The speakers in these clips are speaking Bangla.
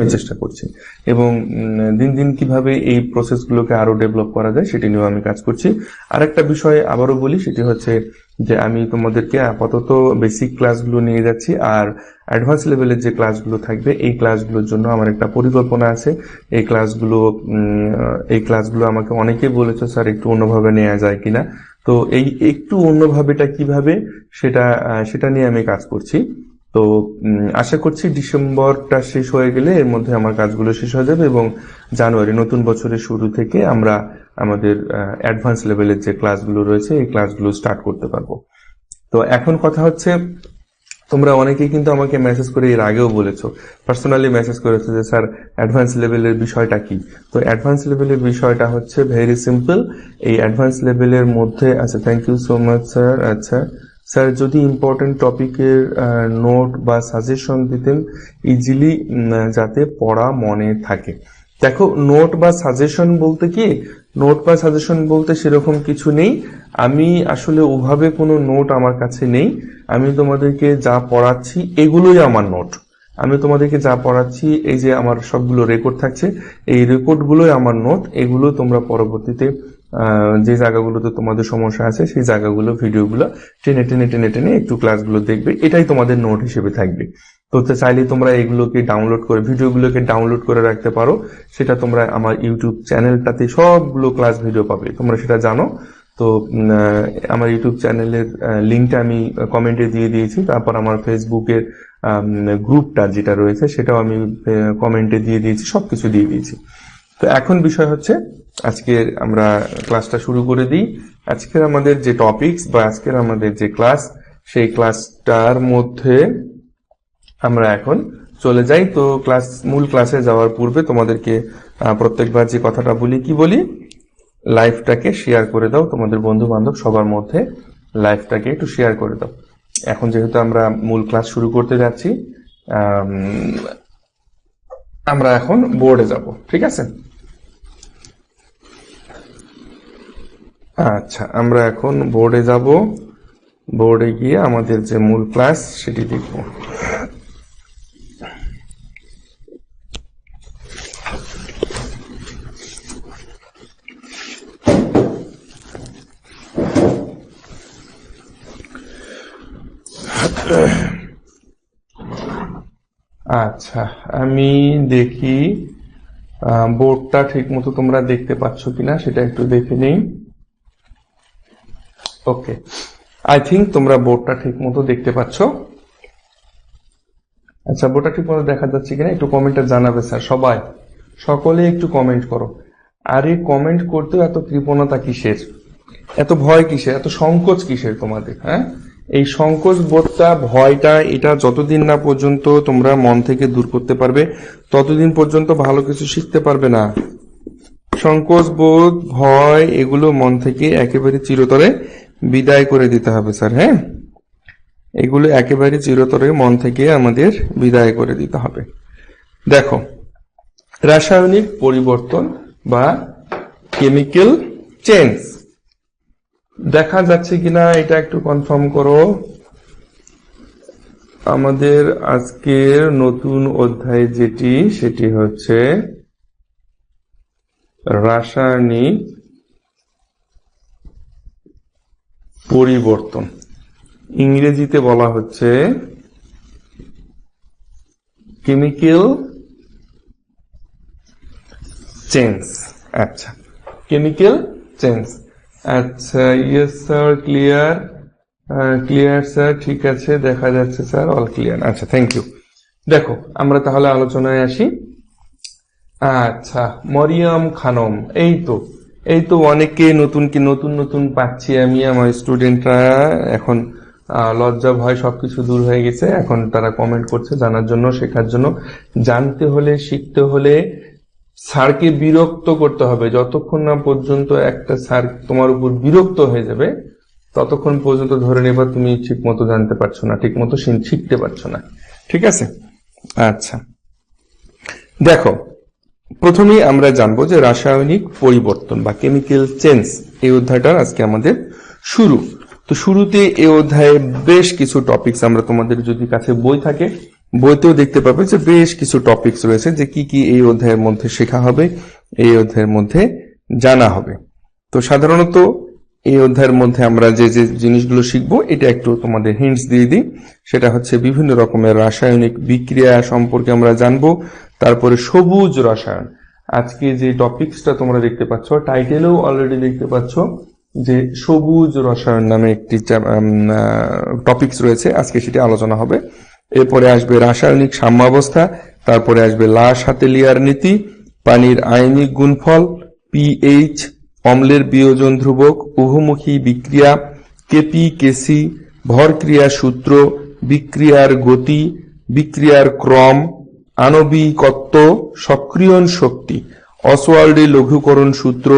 আমি চেষ্টা করছি। এবং দিন দিন কীভাবে এই প্রসেসগুলোকে আরও ডেভেলপ করা যায় সেটি নিয়েও আমি কাজ করছি। আরেকটা বিষয় আবারও বলি, সেটি হচ্ছে যে আমি তোমাদেরকে আপাতত বেসিক ক্লাসগুলো নিয়ে যাচ্ছি আর অ্যাডভান্স লেভেলের যে ক্লাসগুলো থাকবে, এই ক্লাসগুলোর জন্য আমার একটা পরিকল্পনা আছে। এই ক্লাসগুলো এই ক্লাসগুলো আমাকে অনেকেই বলেছে, স্যার, একটু অন্যভাবে নেওয়া যায় কিনা? তো এই একটু অন্যভাবেটা কীভাবে, সেটা সেটা নিয়ে আমি কাজ করছি। তো আশা করছি ডিসেম্বরটা শেষ হয়ে গেলে এর মধ্যে আমার কাজগুলো শেষ হয়ে যাবে এবং জানুয়ারি, নতুন বছরের শুরু থেকে আমরা আমাদের অ্যাডভান্স লেভেলের যে ক্লাসগুলো রয়েছে, এই ক্লাসগুলো স্টার্ট করতে পারব। তো এখন কথা হচ্ছে, তোমরা অনেকেই কিন্তু আমাকে মেসেজ করে এর আগেও বলেছ। পার্সোনালি মেসেজ করেছ যে, স্যার অ্যাডভান্স লেভেলের বিষয়টা কি? তো অ্যাডভান্স লেভেলের বিষয়টা হচ্ছে ভেরি সিম্পল এই অ্যাডভান্স লেভেলের মধ্যে আচ্ছা thank you so much sir আচ্ছা স্যার, যদি ইম্পর্টেন্ট টপিকের নোট বা সাজেশন দিতেন ইজিলি যাতে পড়া মনে থাকে। দেখো নোট বা সাজেশন বলতে কি? নোট বা সাজেশন বলতে সেরকম কিছু নেই। আমি আসলে ওভাবে কোনো নোট আমার কাছে নেই। আমি তোমাদেরকে যা পড়াচ্ছি, এগুলোই আমার নোট আমি তোমাদেরকে যা পড়াচ্ছি, এই যে আমার সবগুলো রেকর্ড থাকছে, এই রেকর্ডগুলোই আমার নোট এগুলো তোমরা পরবর্তীতে যে জায়গাগুলোতে তোমাদের সমস্যা আছে, সেই জায়গাগুলো, ভিডিওগুলো টেনে টেনে টেনে টেনে একটু ক্লাসগুলো দেখবে। এটাই তোমাদের নোট হিসেবে থাকবে। তো চাইলে তোমরা এগুলোকে ডাউনলোড করে, ভিডিওগুলোকে ডাউনলোড করে রাখতে পারো। সেটা তোমরা আমার ইউটিউব চ্যানেলটাতে সবগুলো ক্লাস ভিডিও পাবে। তোমরা সেটা জানো। তো আমার ইউটিউব চ্যানেলের লিঙ্কটা আমি কমেন্টে দিয়ে দিয়েছি। তারপর আমার ফেসবুকের গ্রুপটা যেটা রয়েছে, সেটাও আমি কমেন্টে দিয়ে দিয়েছি, সবকিছু দিয়ে দিয়েছি। তো এখন বিষয় হচ্ছে আজকের আমরা ক্লাসটা শুরু করে দিই। আজকের আমাদের যে টপিকস বা আজকের আমাদের যে ক্লাস সেই ক্লাসটার মধ্যে আমরা এখন চলে যাই। তো ক্লাস মূল ক্লাসে যাওয়ার পূর্বে তোমাদেরকে প্রত্যেকবার যে কথাটা বলি, কি বলি? লাইফটাকে শেয়ার করে দাও। তোমাদের বন্ধু বান্ধব সবার মধ্যে লাইফটাকে একটু শেয়ার করে দাও। এখন যেহেতু আমরা মূল ক্লাস শুরু করতে যাচ্ছি আমরা এখন বোর্ডে যাব। ঠিক আছে? আচ্ছা আমরা এখন বোর্ডে যাব। বোর্ডে গিয়ে আমাদের যে মূল ক্লাস সেটি দেখব। আচ্ছা আমি দেখি বোর্ডটা ঠিক মতো তোমরা দেখতে পাচ্ছ কিনা, সেটা একটু দেখে নেই। ওকে আই থিঙ্ক তোমরা বোর্ডটা ঠিক মতো দেখতে পাচ্ছ। আচ্ছা বোর্ডটা ঠিক মতো দেখা যাচ্ছে কিনা? একটু কমেন্টে জানাবে স্যার সবাই, সকলে একটু কমেন্ট করো। আরে কমেন্ট করতেও এত কৃপণতা কিসের? এত ভয় কিসের? এত সংকোচ কিসের তোমাদের হ্যাঁ? এই সংকোচ বোধটা, ভয়টা, এটা যতদিন না পর্যন্ত তোমরা মন থেকে দূর করতে পারবে, ততদিন পর্যন্ত ভালো কিছু শিখতে পারবে না। সংকোচ বোধ, ভয়, এগুলো মন থেকে একেবারে চিরতরে বিদায় করে দিতে হবে, স্যার হ্যাঁ? এগুলো একেবারে চিরতরে মন থেকে আমাদের বিদায় করে দিতে হবে। দেখো, রাসায়নিক পরিবর্তন বা কেমিক্যাল চেঞ্জ দেখা যাচ্ছে কিনা, এটা একটু কনফার্ম করো। আমাদের আজকের নতুন অধ্যায় যেটি, সেটি হচ্ছে রাসায়নিক পরিবর্তন। ইংরেজিতে বলা হচ্ছে কেমিক্যাল চেঞ্জ আচ্ছা কেমিক্যাল চেঞ্জ আচ্ছা yes sir clear clear sir ঠিক আছে, দেখা যাচ্ছে স্যার অল ক্লিয়ার আচ্ছা থ্যাংক ইউ দেখো, আমরা তাহলে আলোচনায় আসি। আচ্ছা মরিয়ম খানম, এই তো। এই তো অনেকে নতুন কি নতুন নতুন পাচ্ছি আমি, আমার স্টুডেন্টরা এখন লজ্জা, ভয় সবকিছু দূর হয়ে গেছে। এখন তারা কমেন্ট করছে জানার জন্য, শেখার জন্য। জানতে হলে, শিখতে হলে স্যারকে বিরক্ত করতে হবে। যতক্ষণ না পর্যন্ত একটা স্যার তোমার উপর বিরক্ত হয়ে যাবে, ততক্ষণ পর্যন্ত ধরে নেবা তুমি ঠিক মতো জানতে পারছ না ঠিক মতো শিখতে পারছ না। ঠিক আছে? আচ্ছা। দেখো প্রথমেই আমরা জানব যে রাসায়নিক পরিবর্তন বা কেমিক্যাল চেঞ্জ এই অধ্যায়টার আজকে আমাদের শুরু। তো শুরুতে এই অধ্যায়ে বেশ কিছু টপিকস আমরা তোমাদের যদি কাছে বই থাকে, বইতেও দেখতে পাবে যে বেশ কিছু টপিকস রয়েছে যে কি কি এই অধ্যায়ের মধ্যে শেখা হবে, এই অধ্যায়ের মধ্যে জানা হবে। তো সাধারণত এই অধ্যায়ের মধ্যে আমরা যে যে জিনিসগুলো শিখব, এটা একটু তোমাদের হিন্টস দিয়ে দিই। সেটা হচ্ছে বিভিন্ন রকমের রাসায়নিক বিক্রিয়া সম্পর্কে আমরা জানব তারপরে সবুজ রসায়ন। আজকে যে টপিকসটা তোমরা দেখতে পাচ্ছ টাইটেলেও অলরেডি দেখতে পাচ্ছ যে সবুজ রসায়ন নামে একটি টপিকস রয়েছে। আজকে সেটি আলোচনা হবে। এরপরে আসবে রাসায়নিক সাম্যাবস্থা, তারপরে আসবে লাশ হাতেলিয়ার নীতি, পানির আয়নিক গুণফল পিএইচ অম্লের বিয়োজন ধ্রুবক, উভমুখী বিক্রিয়া কেপি কেসি ভরক্রিয়া সূত্র, বিক্রিয়ার গতি, বিক্রিয়ার ক্রম আণবিকত্ব সক্রিয়ণ শক্তি অসওয়াল্ডের লঘুকরণ সূত্র,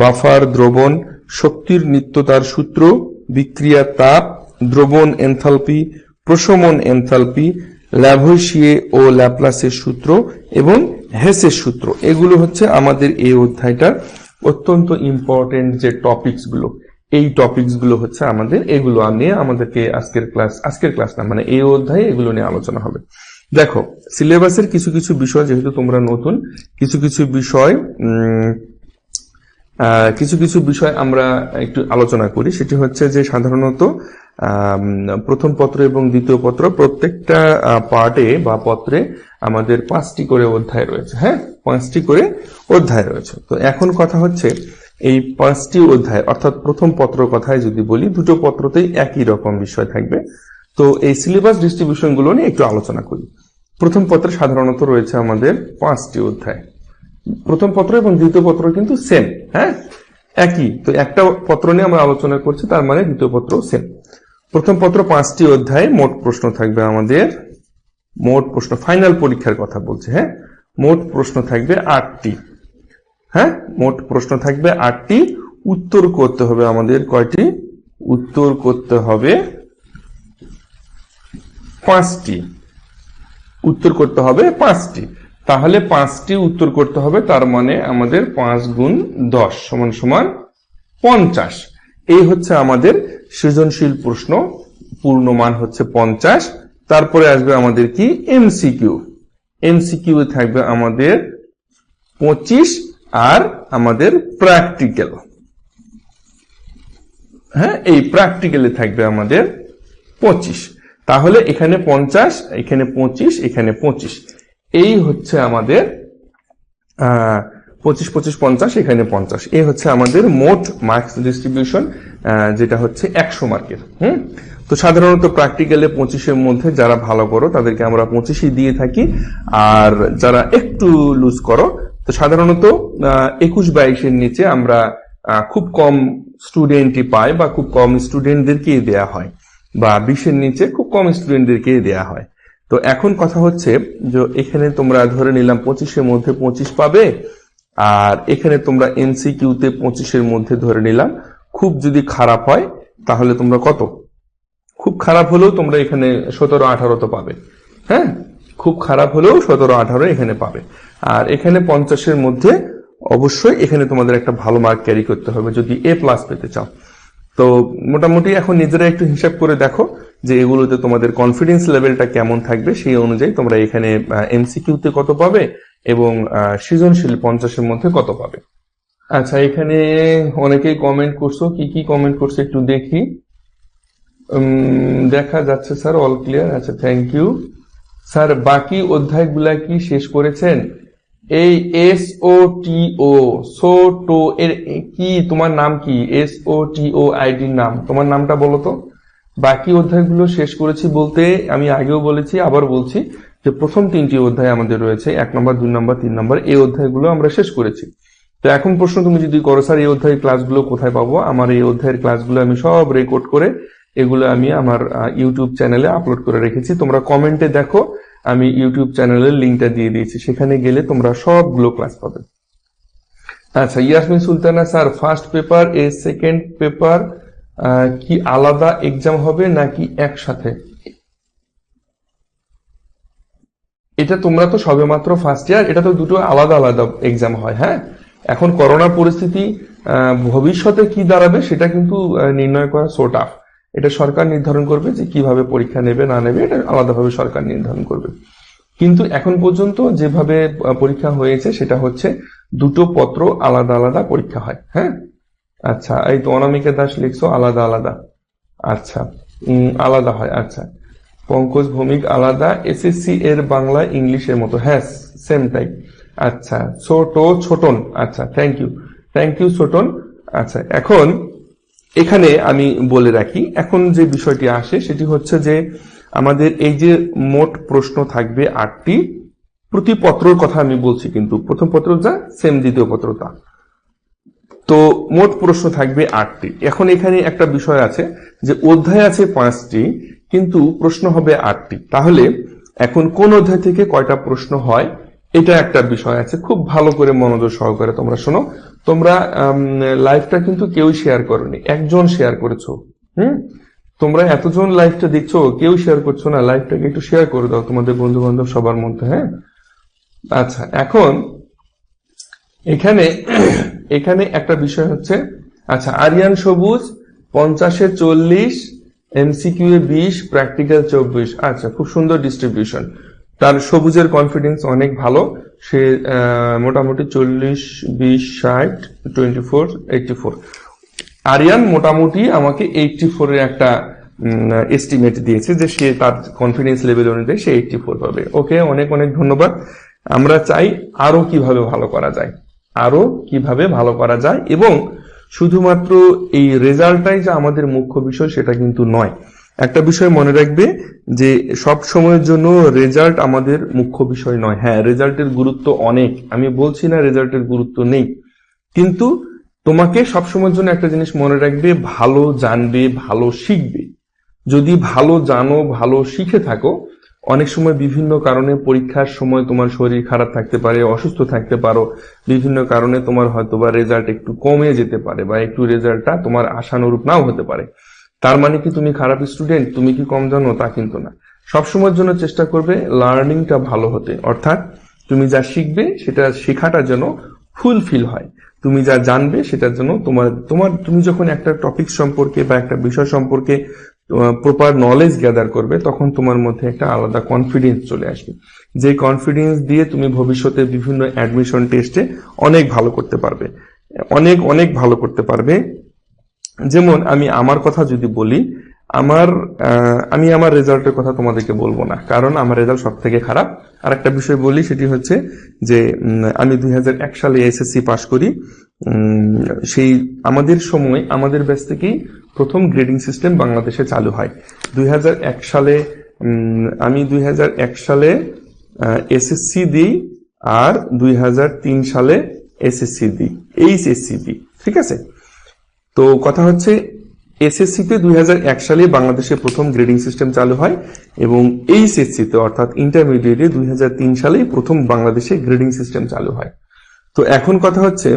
বাফার দ্রবণ, শক্তির নিত্যতার সূত্র, বিক্রিয়া তাপ, দ্রবণ এনথালপি, প্রশমন এনথালপি, ল্যাভোসিয়ে ও ল্যাপ্লাসের সূত্র এবং হেসের সূত্র। এগুলো হচ্ছে আমাদের এই অধ্যায়টার অত্যন্ত ইম্পর্টেন্ট যে টপিকসগুলো এই টপিকসগুলো হচ্ছে আমাদের, এগুলো নিয়ে আমাদেরকে আজকের ক্লাস আজকের ক্লাস না মানে এই অধ্যায়ে এগুলো নিয়ে আলোচনা হবে। দেখো সিলেবাসের কিছু কিছু বিষয় যেহেতু তোমরা নতুন, কিছু কিছু বিষয় কিছু কিছু বিষয় আমরা একটু আলোচনা করি। সেটি হচ্ছে যে সাধারণত প্রথম পত্র এবং দ্বিতীয় পত্র প্রত্যেকটা পার্টে বা পত্রে আমাদের পাঁচটি করে অধ্যায় রয়েছে। হ্যাঁ? পাঁচটি করে অধ্যায় রয়েছে। তো এখন কথা হচ্ছে, এই পাঁচটি অধ্যায়, অর্থাৎ প্রথম পত্র কথায় যদি বলি, দুটো পত্রতেই একই রকম বিষয় থাকবে। তো এই সিলেবাস ডিস্ট্রিবিউশনগুলো নিয়ে একটু আলোচনা করি। প্রথম পত্রে সাধারণত রয়েছে আমাদের পাঁচটি অধ্যায়। প্রথম পত্র এবং দ্বিতীয় পত্র কিন্তু সেম হ্যাঁ? একই। তো একটা পত্র নিয়ে আমরা আলোচনা করছি, তার মানে দ্বিতীয় পত্র সেম প্রথম পত্র পাঁচটি অধ্যায় মোট প্রশ্ন থাকবে আমাদের, মোট প্রশ্ন ফাইনাল পরীক্ষার কথা বলছে হ্যাঁ? মোট প্রশ্ন থাকবে আটটি হ্যাঁ? মোট প্রশ্ন থাকবে আটটি, উত্তর করতে হবে আমাদের কয়টি? উত্তর করতে হবে পাঁচটি। উত্তর করতে হবে পাঁচটি। তাহলে পাঁচটি উত্তর করতে হবে, তার মানে আমাদের পাঁচ গুণ দশ সমান সমান পঞ্চাশ। এই হচ্ছে আমাদের সৃজনশীল প্রশ্ন, পূর্ণমান হচ্ছে পঞ্চাশ। তারপরে আসবে আমাদের কি? এমসিকিউ এমসিকিউ থাকবে আমাদের পঁচিশ আর আমাদের প্র্যাকটিক্যাল হ্যাঁ এই প্র্যাকটিক্যালে থাকবে আমাদের পঁচিশ। তাহলে এখানে পঞ্চাশ, এখানে পঁচিশ এখানে পঁচিশ। এই হচ্ছে আমাদের পঁচিশ পঁচিশ, পঞ্চাশ, এখানে পঞ্চাশ। এই হচ্ছে আমাদের মোট মার্কস ডিস্ট্রিবিউশন যেটা হচ্ছে একশো মার্কের হুম? তো সাধারণত প্র্যাকটিক্যালে পঁচিশের মধ্যে যারা ভালো করো, তাদেরকে আমরা পঁচিশই দিয়ে থাকি। আর যারা একটু লুজ করো, তো সাধারণত একুশ বাইশের নিচে আমরা খুব কম স্টুডেন্টই পাই বা খুব কম স্টুডেন্টদেরকেই দেয়া হয়। বা বিশের নিচে খুব কম স্টুডেন্টদেরকে দেয়া হয়। তো এখন কথা হচ্ছে যে এখানে তোমরা ধরে নিলাম পঁচিশের মধ্যে পঁচিশ পাবে, আর এখানে তোমরা এমসিকিউতে পঁচিশের মধ্যে ধরে নিলাম খুব যদি খারাপ হয়, তাহলে তোমরা কত? খুব খারাপ হলেও তোমরা এখানে সতেরো, আঠারো তো পাবে। হ্যাঁ? খুব খারাপ হলেও সতেরো, আঠারো এখানে পাবে। আর এখানে পঞ্চাশের মধ্যে অবশ্যই এখানে তোমাদের একটা ভালো মার্ক ক্যারি করতে হবে। যদি এ প্লাস পেতে চাও তো মোটামুটি এখন নিজেরা একটু হিসাব করে দেখো যে এগুলোতে তোমাদের কনফিডেন্স লেভেলটা কেমন থাকবে, সেই অনুযায়ী তোমরা এখানে এমসিকিউতে কত পাবে এবং সৃজনশীল পঞ্চাশের মধ্যে কত পাবে। আচ্ছা এখানে অনেকেই কমেন্ট করছ, কি কি কমেন্ট করছ একটু দেখি। দেখা যাচ্ছে স্যার অল ক্লিয়ার আচ্ছা থ্যাংক ইউ স্যার বাকি অধ্যায়গুলা কি শেষ করেছেন? এই এস ও টি ও সো টো এর কি, তোমার নাম কি? এস ও টি ও আইডির নাম। তোমার নামটা বলো তো। বাকি অধ্যায়গুলো শেষ করেছি বলতে আমি আগেও বলেছি, আবার বলছি যে প্রথম তিনটি অধ্যায় আমাদের রয়েছে, এক নম্বর, দুই নম্বর, তিন নম্বর, এই অধ্যায়গুলো আমরা শেষ করেছি। তো এখন প্রশ্ন, তুমি যদি করো, স্যার, এই অধ্যায়ের ক্লাসগুলো কোথায় পাবো? আমার এই অধ্যায়ের ক্লাসগুলো আমি সব রেকর্ড করে এগুলো আমি আমার ইউটিউব চ্যানেলে আপলোড করে রেখেছি। তোমরা কমেন্টে দেখো আমি ইউটিউব চ্যানেলের লিঙ্কটা দিয়ে দিয়েছি। সেখানে গেলে তোমরা সবগুলো ক্লাস পাবে। আচ্ছা Yasmin Sultana sir first paper এ সেকেন্ড পেপার কি আলাদা এক্সাম হবে নাকি একসাথে? এটা তোমরা তো সবেমাত্র ফার্স্ট ইয়ার এটা তো দুটো আলাদা আলাদা এক্সাম হয় হ্যাঁ? এখন করোনা পরিস্থিতি ভবিষ্যতে কি দাঁড়াবে সেটা কিন্তু নির্ণয় করা সো টাফ এটা সরকার নির্ধারণ করবে যে কীভাবে পরীক্ষা নেবে, না নেবে, এটা আলাদাভাবে সরকার নির্ধারণ করবে। কিন্তু এখন পর্যন্ত যেভাবে পরীক্ষা হয়েছে, সেটা হচ্ছে দুটো পত্র আলাদা আলাদা পরীক্ষা হয় হ্যাঁ? আচ্ছা এই তো অনামিকা দাস লিখছো, আলাদা আলাদা। আচ্ছা আলাদা হয় আচ্ছা। পঙ্কজ ভৌমিক আলাদা এসএসসি এর বাংলা ইংলিশের মতো হ্যাঁ সেম টাইপ আচ্ছা ছোট, ছোটন আচ্ছা thank you thank you Chhoton. আচ্ছা এখন এখানে আমি বলে রাখি, এখন যে বিষয়টি আসে সেটি হচ্ছে যে আমাদের এই যে মোট প্রশ্ন থাকবে আটটি, প্রতি পত্রর কথা আমি বলছি কিন্তু, প্রথম পত্র যা সেম দ্বিতীয় পত্র তা তো মোট প্রশ্ন থাকবে আটটি। এখন এখানে একটা বিষয় আছে যে অধ্যায় আছে পাঁচটি, কিন্তু প্রশ্ন হবে আটটি। তাহলে এখন কোন অধ্যায় থেকে কয়টা প্রশ্ন হয় এটা একটা বিষয় আছে। খুব ভালো করে মনোযোগ সহকারে তোমরা শোনো। তোমরা লাইভটা কিন্তু কেউ শেয়ার করনি। একজন শেয়ার করেছ। হুম? তোমরা এতজন লাইভটা দেখছ, কেউ শেয়ার করছ না। লাইভটাকে একটু শেয়ার করে দাও তোমাদের বন্ধু বান্ধব সবার মধ্যে হ্যাঁ? আচ্ছা এখন এখানে এখানে একটা বিষয় হচ্ছে আচ্ছা আরিয়ান সবুজ, পঞ্চাশে চল্লিশ এমসিকিউ এ বিশ প্র্যাকটিক্যাল চব্বিশ। আচ্ছা খুব সুন্দর ডিস্ট্রিবিউশন তার সবুজের কনফিডেন্স অনেক ভালো। সে মোটামুটি চল্লিশ, বিশ, ষাট twenty four eighty four Ariyan মোটামুটি আমাকে এইটটি ফোর এর একটা এস্টিমেট দিয়েছে যে সে তার কনফিডেন্স লেভেল অনুযায়ী সে এইটটি ফোর পাবে। ওকে, অনেক অনেক ধন্যবাদ। আমরা চাই আরও কীভাবে ভালো করা যায়। আরও কীভাবে ভালো করা যায়। এবং শুধুমাত্র এই রেজাল্টটাই যে আমাদের মুখ্য বিষয়, সেটা কিন্তু নয়। একটা বিষয় মনে রাখবে যে সব সময়ের জন্য রেজাল্ট আমাদের মুখ্য বিষয় নয়। হ্যাঁ রেজাল্টের গুরুত্ব অনেক। আমি বলছি না রেজাল্টের গুরুত্ব নেই। কিন্তু তোমাকে সবসময়ের জন্য একটা জিনিস মনে রাখবে, ভালো জানবে, ভালো শিখবে। যদি ভালো জানো, ভালো শিখে থাকো, অনেক সময় বিভিন্ন কারণে পরীক্ষার সময় তোমার শরীর খারাপ থাকতে পারে, অসুস্থ থাকতে পারো। বিভিন্ন কারণে তোমার হয়তো বা রেজাল্ট একটু কমে যেতে পারে বা একটু রেজাল্টটা তোমার আশানুরূপ নাও হতে পারে। তার মানে কি তুমি খারাপ স্টুডেন্ট তুমি কি কম জানো? তা কিন্তু না। সবসময়ের জন্য চেষ্টা করবে লার্নিংটা ভালো হতে। অর্থাৎ তুমি যা শিখবে সেটা শেখাটা যেন ফুলফিল হয়। তুমি যা জানবে সেটার জন্য তোমার তোমার, তুমি যখন একটা টপিক সম্পর্কে বা একটা বিষয় সম্পর্কে প্রপার নলেজ গ্যাদার করবে, তখন তোমার মধ্যে একটা আলাদা কনফিডেন্স চলে আসবে। যে কনফিডেন্স দিয়ে তুমি ভবিষ্যতে বিভিন্ন অ্যাডমিশন টেস্টে অনেক ভালো করতে পারবে। অনেক অনেক ভালো করতে পারবে। যেমন আমি আমার কথা যদি বলি, আমার আমি আমার রেজাল্টের কথা তোমাদেরকে বলব না। কারণ আমার রেজাল্ট সব থেকে খারাপ। আর একটা বিষয় বলি, সেটি হচ্ছে যে আমি দুই হাজার এক সালে এসএসসি পাশ করি। সেই আমাদের সময়, আমাদের ব্যাচ থেকেই প্রথম গ্রেডিং সিস্টেম বাংলাদেশে চালু হয়। দুই হাজার এক সালে আমি দুই হাজার এক সালে এসএসসি দিই আর দুই হাজার তিন সালে এসএসসি দিই, এইচএসসি দিই। ঠিক আছে? তো কথা হচ্ছে এসএসসি তে দুই সালে বাংলাদেশে প্রথম গ্রেডিং সিস্টেম চালু হয় এবং এইচএসসি তে অর্থাৎ ইন্টারমিডিয়েটে দুই হাজার তিন সালেই প্রথম বাংলাদেশে গ্রেডিং সিস্টেম চালু হয়। তো এখন কথা হচ্ছে,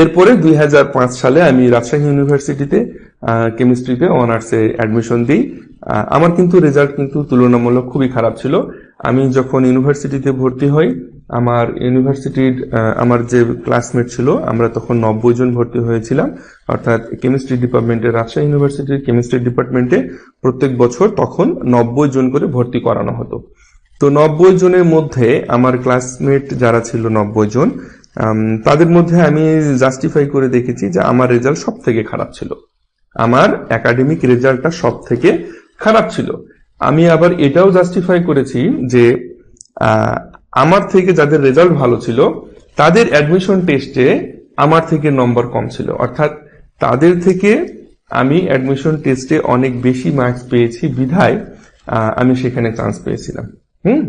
এরপরে দুই হাজার পাঁচ সালে আমি রাজশাহী ইউনিভার্সিটিতে কেমিস্ট্রিতে অনার্সে অ্যাডমিশন দিই। আমার কিন্তু রেজাল্ট কিন্তু তুলনামূলক খুবই খারাপ ছিল। আমি যখন ইউনিভার্সিটিতে ভর্তি হই আমার ইউনিভার্সিটির আমার যে ক্লাসমেট ছিল, আমরা তখন নব্বই জন ভর্তি হয়েছিলাম। অর্থাৎ কেমিস্ট্রি ডিপার্টমেন্টে রাজশাহী ইউনিভার্সিটির কেমিস্ট্রি ডিপার্টমেন্টে প্রত্যেক বছর তখন নব্বই জন করে ভর্তি করানো হতো। তো নব্বই জনের মধ্যে আমার ক্লাসমেট যারা ছিল নব্বই জন তাদের মধ্যে আমি জাস্টিফাই করে দেখেছি যে আমার রেজাল্ট সব থেকে খারাপ ছিল। আমার একাডেমিক রেজাল্টটা সব থেকে খারাপ ছিল। আমি আবার এটাও জাস্টিফাই করেছি যে আমার থেকে যাদের রেজাল্ট ভালো ছিল, তাদের অ্যাডমিশন টেস্টে আমার থেকে নম্বর কম ছিল। অর্থাৎ তাদের থেকে আমি অ্যাডমিশন টেস্টে অনেক বেশি মার্কস পেয়েছি, বিধায় আমি সেখানে চান্স পেয়েছিলাম। হুম?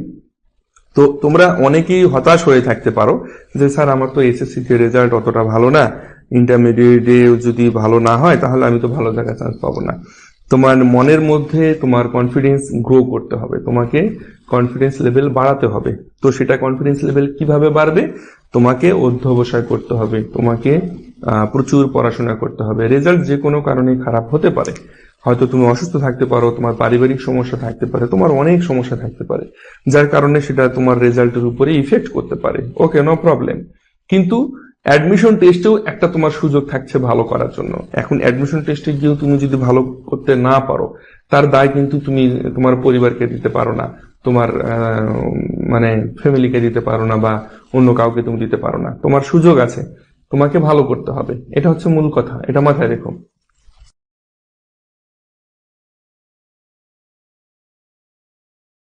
তো তোমরা অনেকেই হতাশ হয়ে থাকতে পারো যে, স্যার, আমার তো এসএসসি তে রেজাল্ট অতটা ভালো না। ইন্টারমিডিয়েটে যদি ভালো না হয়, তাহলে আমি তো ভালো জায়গায় চান্স পাবো না। তোমার মনের মধ্যে তোমার কনফিডেন্স গ্রো করতে হবে। তোমাকে কনফিডেন্স লেভেল বাড়াতে হবে। তো সেটা কনফিডেন্স লেভেল কীভাবে বাড়বে? তোমাকে অধ্যবসায় করতে হবে, তোমাকে প্রচুর পড়াশোনা করতে হবে। রেজাল্ট যে কোনো কারণে খারাপ হতে পারে। হয়তো তুমি অসুস্থ থাকতে পারো, তোমার পারিবারিক সমস্যা থাকতে পারে, তোমার অনেক সমস্যা থাকতে পারে, যার কারণে সেটা তোমার রেজাল্টের উপরে ইফেক্ট করতে পারে। ওকে নো প্রবলেম কিন্তু অ্যাডমিশন টেস্টেও একটা তোমার সুযোগ থাকছে ভালো করার জন্য। এখন অ্যাডমিশন টেস্টে গিয়েও তুমি যদি ভালো করতে না পারো, তার দায় কিন্তু তুমি, তোমার পরিবারকে দিতে পারো না। তোমার মানে ফ্যামিলিকে দিতে পারো না বা অন্য কাউকে তুমি দিতে পারো না। তোমার সুযোগ আছে। তোমাকে ভালো করতে হবে। এটা হচ্ছে মূল কথা। এটা মাথায় রেখো।